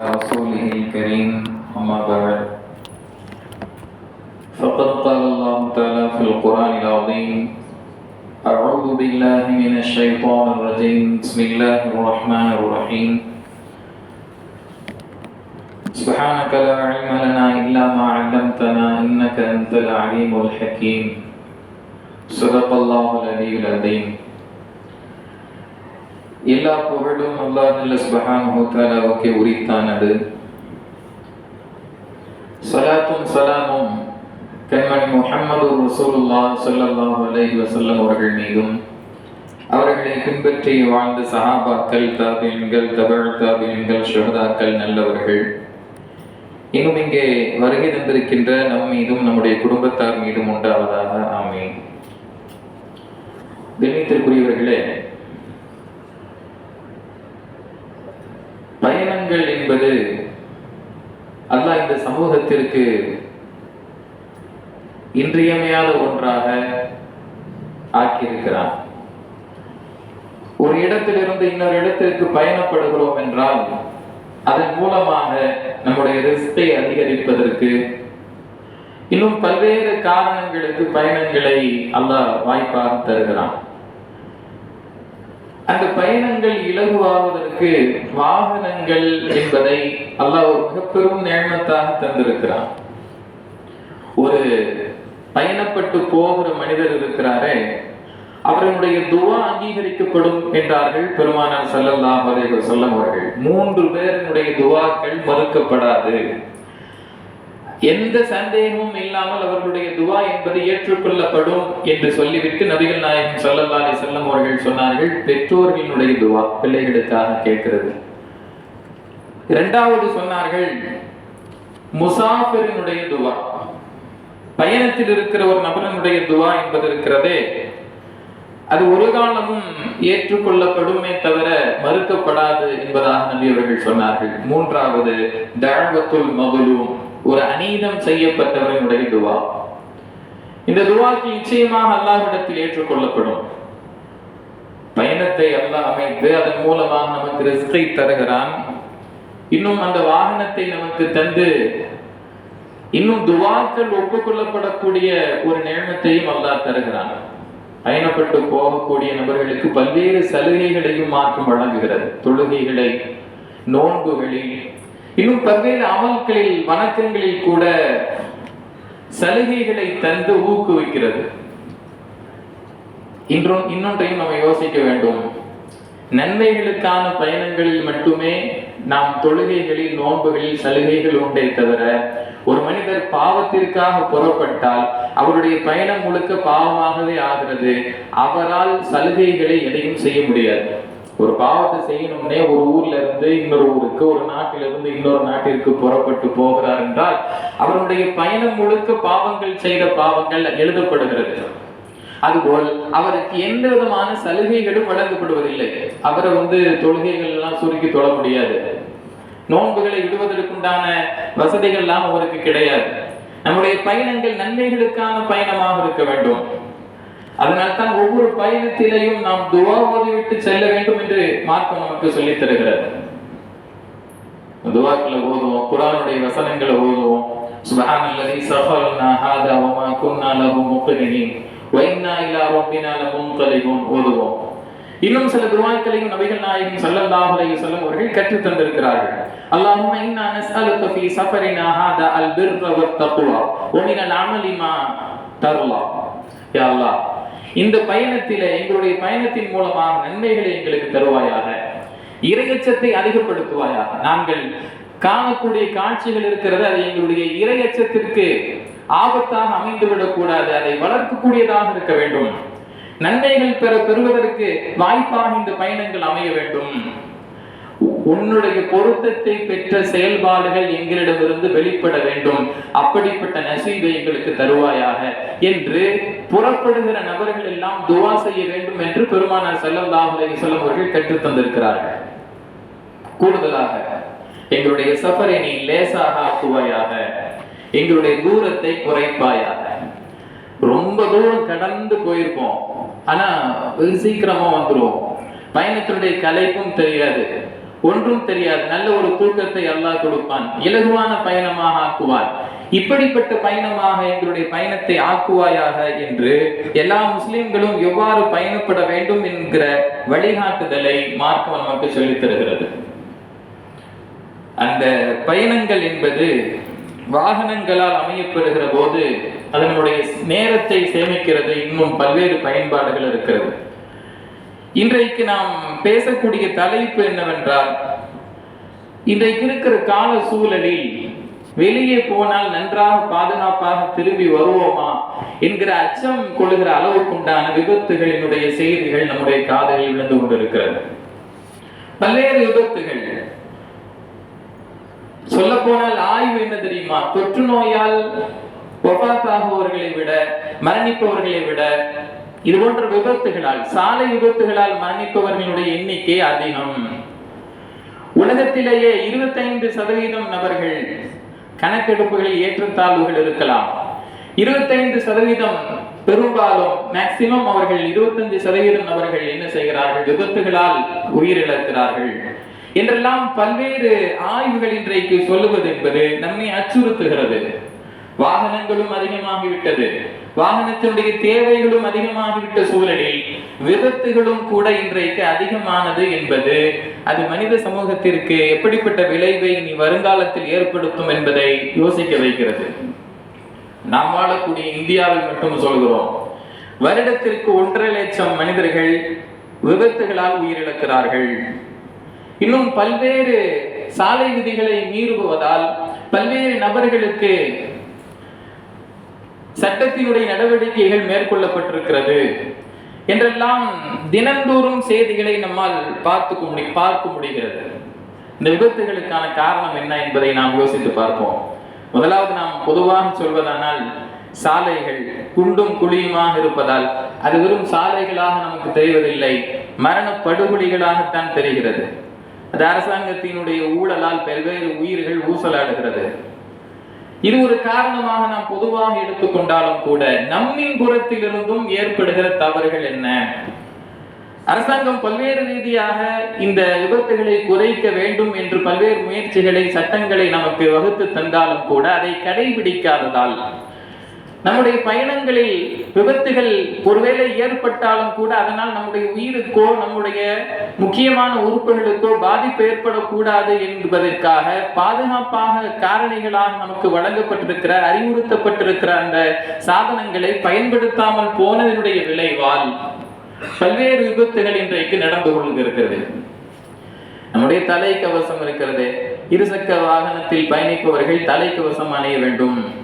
رسوله الكريم أما بعد. فقد قال الله تعالى في القرآن العظيم أعوذ بالله من الشيطان الرجيم. بسم الله الرحمن الرحيم. سبحانك لا علم لنا إلا ما علمتنا إنك أنت العليم الحكيم. صدق الله العلي العظيم. எல்லா புகழும் அல்லாஹ் சுபஹானஹு தஆலாவுக்கு உரித்தானது. சலாத்தும் சலாமும் கண்மணி முஹம்மது ரசூலுல்லா ஸல்லல்லாஹு அலைஹி வசல்லம் அவர்கள் மீதும் அவர்களை பின்பற்றி வாழ்ந்த சஹாபாக்கள் தாபியன்கள் தபழ் தாபியன்கள் ஷுஹதாக்கள் நல்லவர்கள். இன்னும் இங்கே வருகை தந்திருக்கின்ற நம் மீதும் நம்முடைய குடும்பத்தார் மீதும் உண்டாவதாக ஆமீன். கண்ணியத்திற்குரியவர்களே பயணங்கள் என்பது அல்லாஹ் இந்த சமூகத்திற்கு இன்றியமையாத ஒன்றாக ஆக்கியிருக்கிறான். ஒரு இடத்திலிருந்து இன்னொரு இடத்திற்கு பயணப்படுகிறோம் என்றால் அதன் மூலமாக நம்முடைய ரிஸ்கை அதிகரிப்பதற்கு இன்னும் பல்வேறு காரணங்களுக்கு பயணங்களை அல்லாஹ் வாய்ப்பாக தருகிறான். அந்த பயணங்கள் இலகுவாவதற்கு வாகனங்கள் என்பதை அல்லாஹ் ஒரு மிகப்பெரும் நேர்மத்தாக தந்திருக்கிறான். ஒரு பயணப்பட்டு போகிற மனிதர் இருக்கிறாரே அவர்களுடைய துவா அங்கீகரிக்கப்படும் என்றார்கள் பெருமானார் செல்லல்லாம் அலைஹி வஸல்லம் அவர்கள். மூன்று பேருடைய துவாக்கள் மறுக்கப்படாது. எந்த சந்தேகமும் இல்லாமல் அவர்களுடைய துவா என்பது ஏற்றுக்கொள்ளப்படும் என்று சொல்லிவிட்டு நபிகள் நாயகம் சல்லல்லா அலி செல்லம் அவர்கள் சொன்னார்கள் பெற்றோர்களினுடைய துவா பிள்ளைகளுக்காக கேட்கிறது. இரண்டாவது சொன்னார்கள் முசாஃபிரினுடைய துவா. பயணத்தில் இருக்கிற ஒரு நபரனுடைய துவா என்பது இருக்கிறதே அது ஒரு காலமும் ஏற்றுக்கொள்ளப்படுமே தவிர மறுக்கப்படாது என்பதாக நபி அவர்கள் சொன்னார்கள். மூன்றாவது தழவத்துல் மகளும் ஒரு அநீதம் செய்யப்பட்டவரினுடைய துவா. இந்த துவாக்கு நிச்சயமாக அல்லாஹ்விடத்தில் ஏற்றுக்கொள்ளப்படும். பயணத்தை அல்லாஹ் அமைத்து அதன் மூலமாக நமக்கு ரிஸ்கை தருகிறான். இன்னும் அந்த வாகனத்தை நமக்கு தந்து இன்னும் துவாக்கள் ஒப்புக்கொள்ளப்படக்கூடிய ஒரு நேர்மத்தையும் அல்லாஹ் தருகிறான். பயணப்பட்டு போகக்கூடிய நபர்களுக்கு பல்வேறு சலுகைகளையும் மாற்றம் வழங்குகிறது. தொழுகைகளை நோன்புகளில் இன்னும் பல்வேறு அமல்களில் வணக்கங்களில் கூட சலுகைகளை தந்து ஊக்குவிக்கிறது. இன்றும் இன்னொன்றையும் நம்ம யோசிக்க வேண்டும். நன்மைகளுக்கான பயணங்களில் மட்டுமே நாம் தொழுகைகளில் நோன்புகளில் சலுகைகள் உண்டே தவிர ஒரு மனிதர் பாவத்திற்காக புறப்பட்டால் அவருடைய பயணம் முழுக்க பாவமாகவே ஆகிறது. அவரால் சலுகைகளை எதையும் செய்ய முடியாது. ஒரு பாவத்தை செய்யணும்னே ஒரு ஊர்ல இருந்து இன்னொரு ஊருக்கு ஒரு நாட்டிலிருந்து இன்னொரு நாட்டிற்கு புறப்பட்டு போகிறார் என்றால் அவருடைய பயணம் முழுக்க பாவங்கள் செய்த பாவங்கள் எழுதப்படுகிறது. அதுபோல் அவருக்கு எந்த விதமான சலுகைகளும் வழங்கப்படுவதில்லை. அவரை வந்து தொழுகைகள் எல்லாம் சுருக்கி தொழ முடியாது. நோன்புகளை விடுவதற்குண்டான வசதிகள் எல்லாம் அவருக்கு கிடையாது. நம்முடைய பயணங்கள் நன்மைகளுக்கான பயணமாக இருக்க வேண்டும். அதனால் தான் ஒவ்வொரு பயணத்திலையும் நாம் துவா ஓதிவிட்டு செல்ல வேண்டும் என்று மார்க்கம் நமக்கு சொல்லித் தருகிறது. துவாக்களை ஓதுவோம் குரானுடைய வசனங்களை ஓதுவோம். சுபஹானல்லதி சஃபரனா ஹாதா هذا وما كنا له مقرنين وإنا إلى ربنا لمنقلبون ஓதுவோம். இன்னும் சில துவாக்களையும் நபிகள் நாயகம் சல்லல்லாஹு அலைஹி வஸல்லம் அவர்கள் கற்றுத் தந்திருக்கிறார்கள். அல்லாஹும்ம இன்னா நஸ்அலுக ஃபீ சஃபரினா ஹாதா அல் பிர்ர வத் தக்வா வ மினல் அமலி மா தர்லா. யா அல்லாஹ் இந்த பயணத்தில எங்களுடைய பயணத்தின் மூலமாக நன்மைகளை எங்களுக்கு தருவாயாக. இரையச்சத்தை அதிகப்படுத்துவாயாக. நாங்கள் காணக்கூடிய காட்சிகள் இருக்கிறது அது எங்களுடைய இரையச்சத்திற்கு ஆபத்தாக அமைந்துவிடக் கூடாது அதை வளர்க்கக்கூடியதாக இருக்க வேண்டும். நன்மைகள் பெற பெறுவதற்கு வாய்ப்பாக இந்த பயணங்கள் அமைய வேண்டும். உன்னுடைய பொருத்தத்தை பெற்ற செயல்பாடுகள் எங்களிடமிருந்து வெளிப்பட வேண்டும். அப்படிப்பட்ட நசீபை எங்களுக்கு தருவாயாக. என்று புறப்படுகிற நபர்கள் எல்லாம் துவா செய்ய வேண்டும் என்று பெருமானார் ஸல்லல்லாஹு அலைஹி வஸல்லம் அவர்கள் கற்றுத் தந்திருக்கிறார்கள். கூடுதலாக எங்களுடைய சஃபரை நீ லேசாக ஆக்குவாயாக. எங்களுடைய தூரத்தை குறைப்பாயாக. ரொம்ப தூரம் கடந்து போயிருப்போம். ஆனா சீக்கிரமா வந்துருவோம். பயணத்தினுடைய கலைப்பும் தெரியாது. ஒன்றும் தெரியாது. நல்ல ஒரு தூக்கத்தை அல்லாஹ் கொடுப்பான். இலகுவான பயணமாக ஆக்குவான் இப்படிப்பட்ட பயணமாக எங்களுடைய பயணத்தை ஆக்குவாயாக என்று எல்லா முஸ்லிம்களும் எவ்வாறு பயணப்பட வேண்டும் என்கிற வழிகாட்டுதலை மார்க்கம் நமக்கு சொல்லித் தருகிறது. அந்த பயணங்கள் என்பது வாகனங்களால் அமையப்படுகிற போது அதனுடைய நேரத்தை சேமிக்கிறது. இன்னும் பல்வேறு பயன்பாடுகள் இருக்கிறது. இன்றைக்கு நாம் பேசக்கூடிய தலைப்பு என்னவென்றால் இன்றைக்கு இருக்கிற கால சூழலில் வெளியே போனால் நன்றாக பாதுகாப்பாக திரும்பி வருவோமா என்கிற அச்சம் கொள்கிற அளவுக்குண்டான விபத்துகளினுடைய செய்திகள் நம்முடைய காதலில் விழுந்து கொண்டிருக்கிறது. பல்வேறு விபத்துகள். சொல்ல போனால் ஆய்வு என்ன தெரியுமா? தொற்று நோயால் ஒபாத்தாகுபவர்களை விட மரணிப்பவர்களை விட இது போன்ற விபத்துகளால் சாலை விபத்துகளால் மரணிப்பவர்களுடைய எண்ணிக்கை அதிகம். உலகத்திலேயே இருபத்தைந்து சதவீதம் நபர்கள் கணக்கெடுப்புகளில் ஏற்றத்தாழ்வுகள் இருக்கலாம். இருபத்தைந்து சதவீதம் பெரும்பாலும் மேக்சிமம் அவர்கள் இருபத்தஞ்சு சதவீதம் நபர்கள் என்ன செய்கிறார்கள்? விபத்துகளால் உயிரிழக்கிறார்கள். என்றெல்லாம் பல்வேறு ஆய்வுகள் இன்றைக்கு சொல்லுவது என்பது நம்மை அச்சுறுத்துகிறது. வாகனங்களும் அதிகமாகிவிட்டது. வாகனத்தினுடைய தேவைகளும் அதிகமாகிவிட்ட சூழலில் விபத்துகளும் கூட இன்றைக்கு அதிகமானது என்பது அது மனித சமூகத்திற்கு எப்படிப்பட்ட விளைவை இனி வருங்காலத்தில் ஏற்படுத்தும் என்பதை யோசிக்க வைக்கிறது. நாம் வாழக்கூடிய இந்தியாவில் மட்டும் சொல்கிறோம் வருடத்திற்கு ஒன்றரை லட்சம் மனிதர்கள் விபத்துகளால் உயிரிழக்கிறார்கள். இன்னும் பல்வேறு சாலை விதிகளை மீறுபுவதால் பல்வேறு நபர்களுக்கு சட்டத்தினுடைய நடவடிக்கைகள் மேற்கொள்ளப்பட்டிருக்கிறது. என்றெல்லாம் தினந்தோறும் செய்திகளை நம்மால் பார்த்து முடி பார்க்க முடிகிறது. இந்த விபத்துகளுக்கான காரணம் என்ன என்பதை நாம் யோசித்து பார்ப்போம். முதலாவது நாம் பொதுவாக சொல்வதானால் சாலைகள் குண்டும் குழியுமாக இருப்பதால் அது வெறும் சாலைகளாக நமக்கு தெரிவதில்லை மரண படுகொலிகளாகத்தான் தெரிகிறது. அது அரசாங்கத்தினுடைய ஊழலால் பல்வேறு உயிர்கள் ஊசலாடுகிறது. இது ஒரு காரணமாக நாம் பொதுவாக எடுத்துக்கொண்டாலும் கூட நம்மின் புறத்திலிருந்தும் ஏற்படுகிற தவறுகள் என்ன? அரசாங்கம் பல்வேறு ரீதியாக இந்த விபத்துகளை குறைக்க வேண்டும் என்று பல்வேறு முயற்சிகளை சட்டங்களை நமக்கு வகுத்து தந்தாலும் கூட அதை கடைபிடிக்காததால் நம்முடைய பயணங்களில் விபத்துகள் ஒருவேளை ஏற்பட்டாலும் கூட அதனால் நம்முடைய உயிருக்கோ நம்முடைய முக்கியமான உறுப்புகளுக்கோ பாதிப்பு ஏற்படக்கூடாது என்பதற்காக பாதுகாப்பாக காரணிகளாக நமக்கு வழங்கப்பட்டிருக்கிற அறிவுறுத்தப்பட்டிருக்கிற அந்த சாதனங்களை பயன்படுத்தாமல் போனதனுடைய விளைவால் பல்வேறு விபத்துகள் இன்றைக்கு நடந்து கொண்டிருக்கிறது. நம்முடைய தலை கவசம் இருக்கிறது. இருசக்கர வாகனத்தில் பயணிப்பவர்கள் தலைக்கவசம் அணிய வேண்டும்.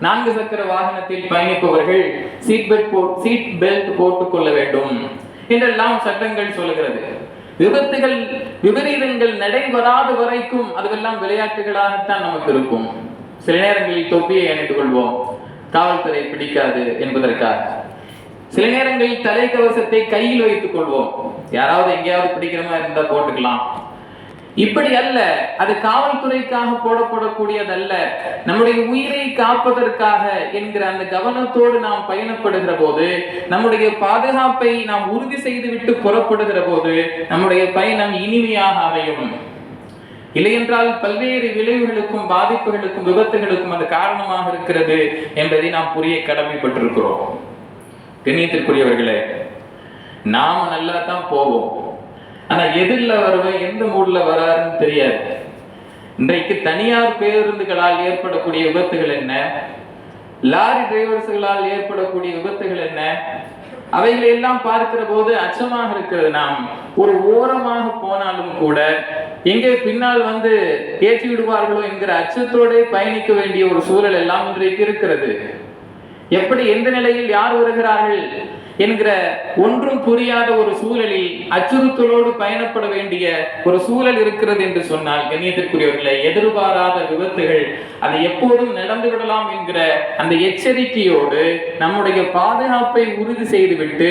நான்கு சக்கர வாகனத்தில் பயணிப்பவர்கள் சீட் பெல்ட் போ சீட் பெல்ட் போட்டுக் கொள்ள வேண்டும். என்றெல்லாம் சட்டங்கள் சொல்லுகிறது. விபத்துகள் விபரீதங்கள் நடைபெறாத வரைக்கும் அதுவெல்லாம் விளையாட்டுகளாகத்தான் நமக்கு இருக்கும். சில நேரங்களில் தொப்பியை அணிந்து கொள்வோம். காவல்துறை பிடிக்காது என்பதற்காக. சில நேரங்களில் தலைக்கவசத்தை கையில் வைத்துக் கொள்வோம். யாராவது எங்கேயாவது பிடிக்கிற மாதிரி இருந்தா போட்டுக்கலாம். இப்படி அல்ல அது காவல்துறைக்காக போடப்படக்கூடியதல்ல. நம்முடைய உயிரை காப்பதற்காக என்கிற அந்த கவனத்தோடு நாம் பயணப்படுகிற போது நம்முடைய பாதுகாப்பை நாம் உறுதி செய்துவிட்டு புறப்படுகிற போது நம்முடைய பயணம் இனிமையாக அமையும். இல்லையென்றால் பல்வேறு விளைவுகளுக்கும் பாதிப்புகளுக்கும் விபத்துகளுக்கும் அது காரணமாக இருக்கிறது என்பதை நாம் புரிய கடமைப்பட்டிருக்கிறோம். கண்ணியத்திற்குரியவர்களே நாம நல்லா தான் போவோம். ஆனா எதிரில் வருவேன் எந்த மூட்ல வராருன்னு தெரியாது. இன்றைக்கு தனியார் பேருந்துகளால் ஏற்படக்கூடிய விபத்துகள் என்ன? லாரி டிரைவர்ஸ்களால் ஏற்படக்கூடிய விபத்துகள் என்ன? அவைகளை எல்லாம் பார்க்கிற போது அச்சமாக இருக்கிறது நாம். ஒரு ஓரமாக போனாலும் கூட எங்கே பின்னால் வந்து ஏற்றி விடுவார்களோ என்கிற அச்சத்தோட பயணிக்க வேண்டிய ஒரு சூழல் எல்லாம் இன்றைக்கு இருக்கிறது. எப்படி எந்த நிலையில் யார் வருகிறார்கள்? என்கிற ஒன்றும் புரியாத ஒரு சூழலில் அச்சுறுத்தலோடு பயணப்பட வேண்டிய ஒரு சூழல் இருக்கிறது என்று சொன்னால் கண்ணியத்திற்குரியவர்களை எதிர்பாராத விபத்துகள் அது எப்போதும் நடந்து விடலாம் என்கிற அந்த எச்சரிக்கையோடு நம்முடைய பாதுகாப்பை உறுதி செய்துவிட்டு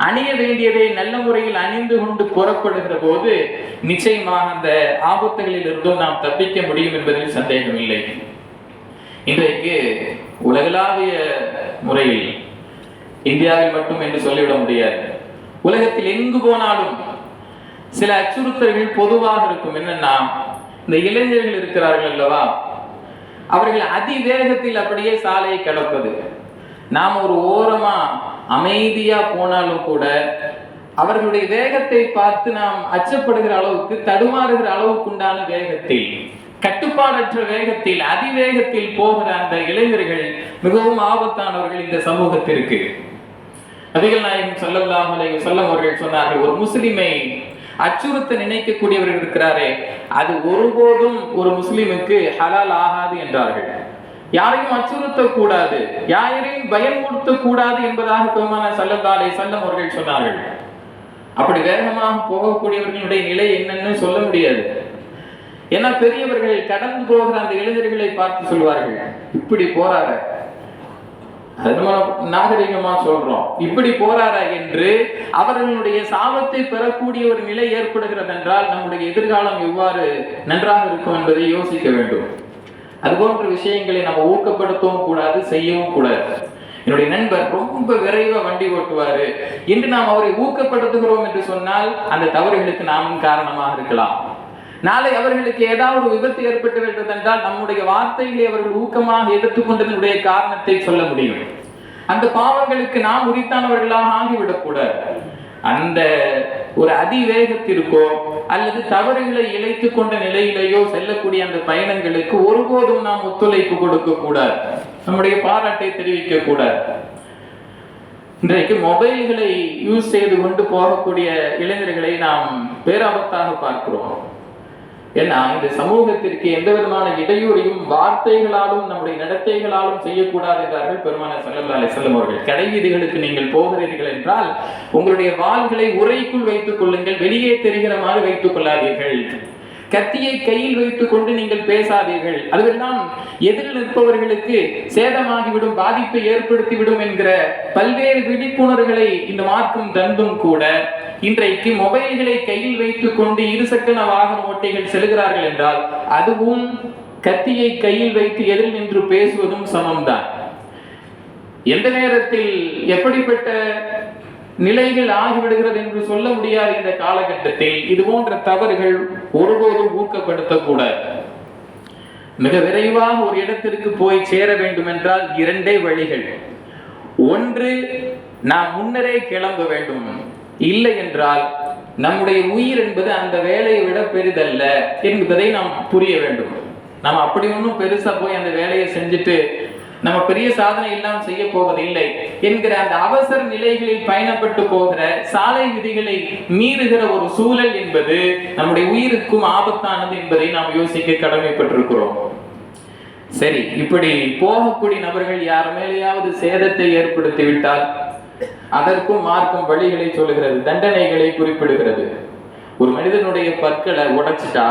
அணிய வேண்டியதை நல்ல முறையில் அணிந்து கொண்டு புறப்படுகிற போது நிச்சயமாக அந்த ஆபத்துகளில் இருந்தும் நாம் தப்பிக்க முடியும் என்பதில் சந்தேகம் இல்லை இன்றைக்கு உலகளாவிய முறையில் இந்தியாவில் மட்டும் என்று சொல்லிவிட முடியாது. உலகத்தில் எங்கு போனாலும் சில அச்சுறுத்தல்கள் பொதுவாக இருக்கும். என்னன்னா இந்த இளைஞர்கள் இருக்கிறார்கள் அல்லவா? அவர்கள் அதிவேகத்தில் அப்படியே சாலையை கடப்பது நாம் ஒரு ஓரமா அமைதியா போனாலும் கூட அவர்களுடைய வேகத்தை பார்த்து நாம் அச்சப்படுகிற அளவுக்கு தடுமாறுகிற அளவுக்கு உண்டான வேகத்தில் கட்டுப்பாடற்ற வேகத்தில் அதிவேகத்தில் போகிற அந்த இளைஞர்கள் மிகவும் ஆபத்தானவர்கள் இந்த சமூகத்திற்கு. நபிகள் நாயகம் ஸல்லல்லாஹு சொல்லம் அவர்கள் சொன்னார்கள் ஒரு முஸ்லிமை அச்சுறுத்த நினைக்கக்கூடியவர்கள் இருக்கிறாரே அது ஒருபோதும் ஒரு முஸ்லிமுக்கு ஹலால் ஆகாது என்றார்கள். யாரையும் அச்சுறுத்த கூடாது யாரையும் பயன்படுத்த கூடாது என்பதாக பெருமான சல்லல்லா சல்லம் அவர்கள் சொன்னார்கள். அப்படி வேகமாக போகக்கூடியவர்களுடைய நிலை என்னன்னு சொல்ல முடியாது. ஏன்னா பெரியவர்கள் கடந்து போகிற அந்த இளைஞர்களை பார்த்து சொல்வார்கள் இப்படி போறாரு. அது நம்ம நாகரிகமா சொல்றோம். இப்படி போறாரா என்று அவர்களுடைய சாபத்தை பெறக்கூடிய ஒரு நிலை ஏற்படுகிறது என்றால் நம்முடைய எதிர்காலம் எவ்வாறு நன்றாக இருக்கும் என்பதை யோசிக்க வேண்டும். அது போன்ற விஷயங்களை நம்ம ஊக்கப்படுத்தவும் கூடாது செய்யவும் கூடாது. என்னுடைய நண்பர் ரொம்ப விரைவா வண்டி ஓட்டுவாரு. என்று நாம் அவரை ஊக்கப்படுத்துகிறோம் என்று சொன்னால் அந்த தவறுகளுக்கு நாமும் காரணமாக இருக்கலாம். நாளை அவர்களுக்கு ஏதாவது ஒரு விபத்து ஏற்பட்டு விட்டது என்றால் நம்முடைய வார்த்தைகளை அவர்கள் ஊக்கமாக எடுத்துக்கொண்டதனுடைய காரணத்தை சொல்ல முடியும். அந்த பாவங்களுக்கு நாம் உரித்தானவர்களாக ஆகிவிடக்கூடாது. அந்த ஒரு அதிவேகத்திற்கோ அல்லது தவறுகளை இழைத்து கொண்ட நிலையிலேயோ செல்லக்கூடிய அந்த பயணங்களுக்கு ஒருபோதும் நாம் ஒத்துழைப்பு கொடுக்க கூடாது நம்முடைய பாராட்டை தெரிவிக்க கூடாது இன்றைக்கு மொபைல்களை யூஸ் செய்து கொண்டு போகக்கூடிய இளைஞர்களை நாம் பேராபத்தாக பார்க்கிறோம். ஏன்னா இந்த சமூகத்திற்கு எந்த விதமான இடையூறையும் வார்த்தைகளாலும் நம்முடைய நடத்தைகளாலும் செய்யக்கூடாது என்றார்கள் பெருமான செல்லல்லா செல்லும் அவர்கள். கடை வீதிகளுக்கு நீங்கள் போகிறீர்கள் என்றால் உங்களுடைய வாள்களை உரைக்குள் வைத்துக் கொள்ளுங்கள் வெளியே தெரிகிற மாதிரி வைத்துக் கொள்ளாதீர்கள். கத்தியை கையில் வைத்துக் கொண்டு நீங்கள் பேசாதீர்கள். அதுவெல்லாம் எதிரில் நிற்பவர்களுக்கு சேதமாகிவிடும் பாதிப்பை ஏற்படுத்திவிடும் என்கிற பல்வேறு விழிப்புணர்வுகளை இந்த மார்க்கம் தந்தும் கூட. இன்றைக்கு மொபைல்களை கையில் வைத்துக் கொண்டு இருசக்கர வாகன ஓட்டிகள் செல்கிறார்கள் என்றால் அதுவும் கத்தியை கையில் வைத்து எதிரில் நின்று பேசுவதும் சமம்தான். எந்த நேரத்தில் எப்படிப்பட்ட நிலைகள் ஆகிவிடுகிறது என்று சொல்ல முடியாத இந்த காலகட்டத்தில் இது போன்ற தவறுகள் ஒருபோதும் ஊக்கப்படுத்தக்கூடாது. மிக விரைவாக ஒரு இடத்திற்கு போய் சேர வேண்டும் என்றால் இரண்டே வழிகள். ஒன்று நாம் முன்னரே கிளம்ப வேண்டும். இல்லை என்றால் நம்முடைய உயிர் என்பது அந்த வேலையை விட பெரிதல்ல என்பதை நாம் புரிய வேண்டும். நம்ம அப்படி ஒன்றும் பெருசா போய் அந்த வேலையை செஞ்சுட்டு நம்ம பெரிய சாதனை எல்லாம் செய்ய போவதில்லை என்கிற அந்த அவசர நிலைகளில் பயணப்பட்டு போகிற சாலை விதிகளை மீறுகிற ஒரு சூழல் என்பது நம்முடைய உயிருக்கும் ஆபத்தானது என்பதை நாம் யோசிக்க கடமைப்பட்டிருக்கிறோம். சரி இப்படி போகக்கூடிய நபர்கள் யார் மேலேயாவது சேதத்தை ஏற்படுத்தி விட்டால் அதற்கும் மார்க்கும் வழிகளை சொல்லுகிறது தண்டனைகளை குறிப்பிடுகிறது. ஒரு மனிதனுடைய பற்களை உடைச்சிட்டா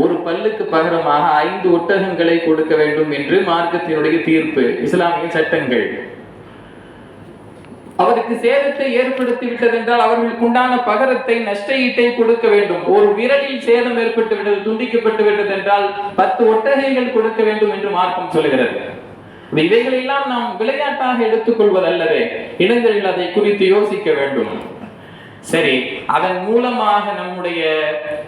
ஒரு பல்லுக்கு பகரமாக ஐந்து ஒட்டகங்களை கொடுக்க வேண்டும் என்று மார்க்கத்தினுடைய தீர்ப்பு இஸ்லாமிய சட்டங்கள். அவருக்கு சேதத்தை ஏற்படுத்தி விட்டது என்றால் அவர்களுக்கு உண்டான பகரத்தை நஷ்டஈட்டை கொடுக்க வேண்டும். ஒரு விரலில் சேதம் ஏற்பட்டு விட்டது துண்டிக்கப்பட்டு விட்டது என்றால் பத்து ஒட்டகைகள் கொடுக்க வேண்டும் என்று மார்க்கம் சொல்கிறது இவைகள் எல்லாம் நாம் விளையாட்டாக எடுத்துக்கொள்வதல்லவே இளைஞர்கள் அதை குறித்து யோசிக்க வேண்டும். சரி அதன் மூலமாக நம்முடைய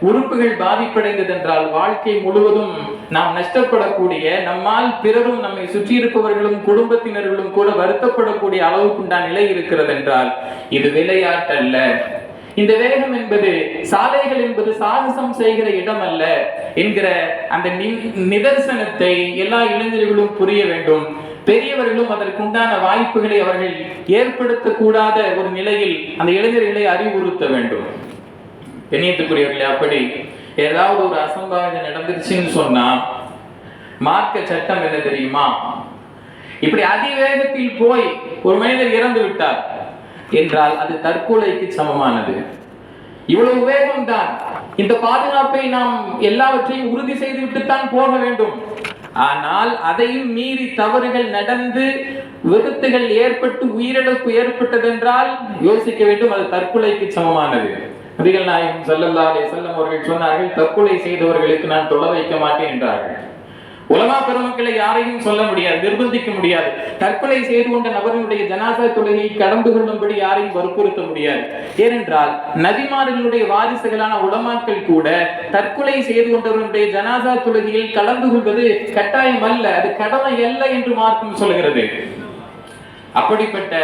உறுப்புகள் பாதிப்படைந்தது என்றால் வாழ்க்கை முழுவதும் நாம் நஷ்டப்படக்கூடிய நம்மால் பிறரும் நம்மை சுற்றி இருப்பவர்களும் குடும்பத்தினர்களும் கூட வருத்தப்படக்கூடிய அளவுக்குண்டான நிலை இருக்கிறது என்றால் இது விளையாட்டல்ல. இந்த வேகம் என்பது சாலைகள் என்பது சாகசம் செய்கிற இடம் அல்ல என்கிற அந்த நி- நிதர்சனத்தை எல்லா இளைஞர்களும் புரிய வேண்டும். பெரியவர்களும் அதற்குண்டான வாய்ப்புகளை அவர்கள் ஏற்படுத்தக்கூடாத ஒரு நிலையில் அந்த இளைஞர்களை அறிவுறுத்த வேண்டும். கண்ணியத்துக்குரியவர்களே அப்படி ஏதாவது ஒரு அசம்பாவிதம் நடந்துருச்சுன்னு சொன்னா மார்க்க சட்டம் என்ன தெரியுமா? இப்படி அதிவேகத்தில் போய் ஒரு மனிதர் இறந்து விட்டார். என்றால் அது தற்கொலைக்கு சமமானது. இவ்வளவு வேகம் தான் இந்த பாதுகாப்பை நாம் எல்லாவற்றையும் உறுதி செய்துவிட்டு தான் போக வேண்டும். ஆனால் அதையும் மீறி தவறுகள் நடந்து விபத்துகள் ஏற்பட்டு உயிரிழப்பு ஏற்பட்டதென்றால் யோசிக்க வேண்டும் அது தற்கொலைக்கு சமமானது. நபிகள் நாயகம் ஸல்லல்லாஹு அலைஹி அவர்கள் சொன்னார்கள் தற்கொலை செய்தவர்களுக்கு நான் தொலை வைக்க மாட்டேன் என்றார்கள். உலமா பெருமக்களை யாரையும் சொல்ல முடியாது நிர்பந்திக்க முடியாது. தற்கொலை செய்து கொண்ட நபரினுடைய ஜனாசா தொழுகையை கடந்து கொள்ளும்படி யாரையும் வற்புறுத்த முடியாது. ஏனென்றால் நபிமார்களுடைய வாரிசுகளான உலமாக்கள் கூட தற்கொலை செய்து கொண்டவர்களுடைய ஜனாசா தொழுகையில் கலந்து கொள்வது கட்டாயம் அல்ல அது கடமை அல்ல என்று மார்க்கம் சொல்கிறது. அப்படிப்பட்ட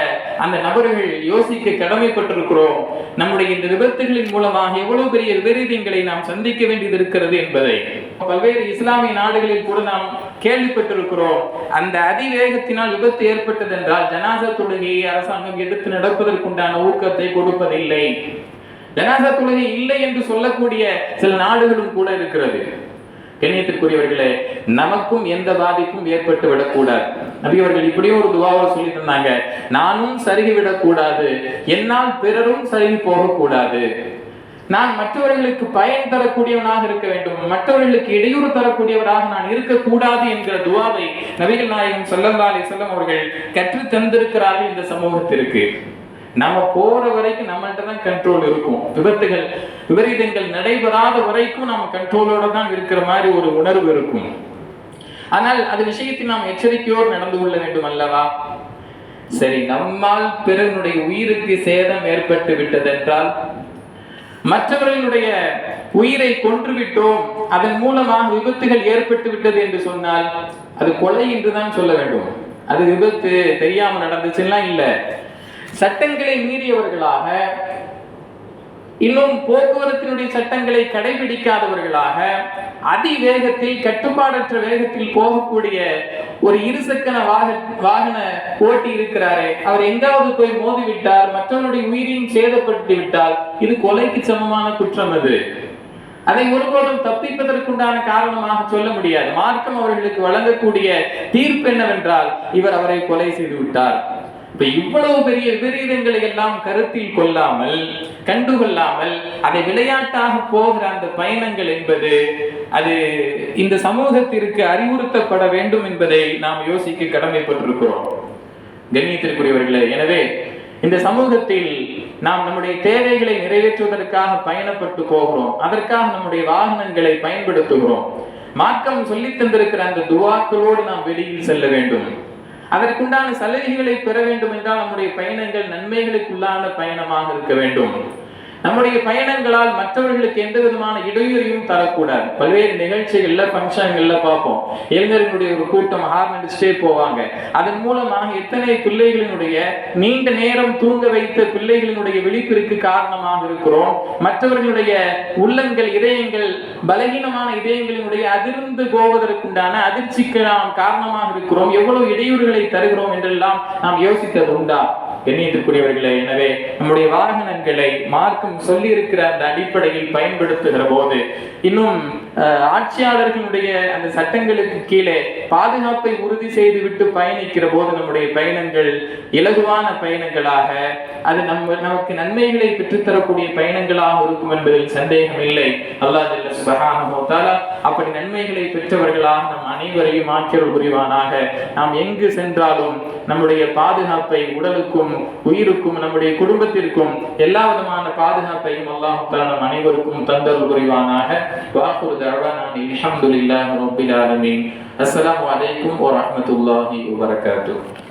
அந்த நபர்கள் யோசிக்க கடமைப்பட்டிருக்கிறோம். நம்முடைய இந்த விபத்துகளின் மூலமாக எவ்வளவு பெரிய விபரீதங்களை நாம் சந்திக்க வேண்டியது இருக்கிறது என்பதை. பல்வேறு இஸ்லாமிய நாடுகளில் கூட நாம் கேள்விப்பட்டிருக்கிறோம். அந்த அதிவேகத்தினால் விபத்து ஏற்பட்டது என்றால் ஜனாசா தொழுகையை அரசாங்கம் எடுத்து நடப்பதற்குண்டான ஊக்கத்தை கொடுப்பதில்லை. ஜனாசா தொழுகை இல்லை என்று சொல்லக்கூடிய சில நாடுகளும் கூட இருக்கிறது. கண்ணியத்திற்குரியவர்களே நமக்கும் எந்த பாதிப்பும் ஏற்பட்டு விடக்கூடாது. நபி அவர்கள் இப்படியும் ஒரு துவாவை சொல்லி தந்தாங்க நானும் சருகி விடக்கூடாது என்னால் பிறரும் சருகி போகக்கூடாது. நான் மற்றவர்களுக்கு பயன் தரக்கூடியவனாக இருக்க வேண்டும் மற்றவர்களுக்கு இடையூறு தரக்கூடியவராக நான் இருக்கக்கூடாது என்கிற துவாவை நபிகள் நாயகம் ஸல்லல்லாஹு செல்லம் அவர்கள் கற்று தந்திருக்கிறார்கள் இந்த சமூகத்திற்கு. நம்ம போற வரைக்கும் நம்மள்கிட்ட தான் கண்ட்ரோல் இருக்கும். விபத்துகள் விபரீதங்கள் நடைபெறாத வரைக்கும் நம்ம கண்ட்ரோலோட தான் இருக்கிற மாதிரி ஒரு உணர்வு இருக்கும். ஆனால் அது விஷயத்தில் நாம் எச்சரிக்கையோடு நடந்து கொள்ள வேண்டும் அல்லவா? சரி நம்மால் பிறனுடைய உயிருக்கு சேதம் ஏற்பட்டு விட்டதென்றால் மற்றவர்களுடைய உயிரை கொன்று விட்டோம் அதன் மூலமாக விபத்துகள் ஏற்பட்டு விட்டது என்று சொன்னால் அது கொலை என்றுதான் சொல்ல வேண்டும். அது விபத்து தெரியாம நடந்துச்சுன்னா இல்ல. சட்டங்களை மீறியவர்களாக இன்னும் போக்குவரத்தினுடைய சட்டங்களை கடைபிடிக்காதவர்களாக அதிவேகத்தில் கட்டுப்பாடற்ற வேகத்தில் போகக்கூடிய ஒரு இருசக்கர வாக வாகன ஓட்டி இருக்கிறாரே அவர் எங்காவது போய் மோதி விட்டார் மற்றவருடைய உயிரையும் சேதப்படுத்தி விட்டால் இது கொலைக்கு சமமான குற்றம் அது. அதை ஒருபோதும் தப்பிப்பதற்குண்டான காரணமாக சொல்ல முடியாது. மார்க்கம் அவர்களுக்கு வழங்கக்கூடிய தீர்ப்பு என்னவென்றால் இவர் அவரை கொலை செய்து விட்டார். இப்ப இவ்வளவு பெரிய விபரீதங்களை எல்லாம் கருத்தில் கொள்ளாமல் கண்டுகொள்ளாமல் அதை விளையாட்டாக போகிற அந்த பயணங்கள் என்பது அது இந்த சமூகத்திற்கு அறிவுறுத்தப்பட வேண்டும் என்பதை நாம் யோசிக்க கடமைப்பட்டிருக்கிறோம். கண்ணியத்திற்குரியவர்களே எனவே இந்த சமூகத்தில் நாம் நம்முடைய தேவைகளை நிறைவேற்றுவதற்காக பயணப்பட்டு போகிறோம். அதற்காக நம்முடைய வாகனங்களை பயன்படுத்துகிறோம். மார்க்கம் சொல்லி தந்திருக்கிற அந்த துவாக்களோடு நாம் வெளியில் செல்ல வேண்டும். அதற்குண்டான சலுகைகளை பெற வேண்டும் என்றால் நம்முடைய பயணங்கள் நன்மைகளுக்குள்ளான பயணமாக இருக்க வேண்டும். நம்முடைய பயணங்களால் மற்றவர்களுக்கு எந்த விதமான இடையூறையும் தரக்கூடாது. பல்வேறு நிகழ்ச்சிகள்ல ஃபங்க்ஷன்கள்ல பார்ப்போம். இளைஞர்களுடைய ஒரு கூட்டம் ஹார்ன் அடிச்சுட்டே போவாங்க. அதன் மூலமாக எத்தனை பிள்ளைகளினுடைய நீண்ட நேரம் தூங்க வைத்த பிள்ளைகளினுடைய விழிப்பிற்கு காரணமாக இருக்கிறோம். மற்றவர்களுடைய உள்ளங்கள் இதயங்கள் பலகீனமான இதயங்களினுடைய அதிர்ந்து போவதற்குண்டான அதிர்ச்சிக்கு நாம் காரணமாக இருக்கிறோம். எவ்வளவு இடையூறுகளை தருகிறோம் என்றெல்லாம் நாம் யோசித்தது உண்டா? கண்ணியத்திற்குரியவர்களே எனவே நம்முடைய வாகனங்களை மார்க்கம் சொல்லி இருக்கிற அந்த அடிப்படையில் பயன்படுத்துகிற போது இன்னும் ஆட்சியாளர்களுடைய அந்த சட்டங்களுக்கு கீழே பாதுகாப்பை உறுதி செய்து விட்டு பயணிக்கிற போது நம்முடைய பயணங்கள் இலகுவான பயணங்களாக அது நம்ம நமக்கு நன்மைகளை பெற்றுத்தரக்கூடிய பயணங்களாக இருக்கும் என்பதில் சந்தேகம் இல்லை. அல்லாஹ் ஜல்ல அப்படி நன்மைகளை பெற்றவர்களாக நம் அனைவரையும் ஆக்கியல் புரிவானாக. நாம் எங்கு சென்றாலும் நம்முடைய பாதுகாப்பை உடலுக்கும் உயிருக்கும் நம்முடைய குடும்பத்திற்கும் எல்லா விதமான பாதுகாப்பையும் அல்லாஹ் நம் அனைவருக்கும் தந்தல் புரிவானாக. வாக்குறுதி da'wana alhamdulillahi rabbil alamin. Assalamu warahmatullahi wabarakatuh.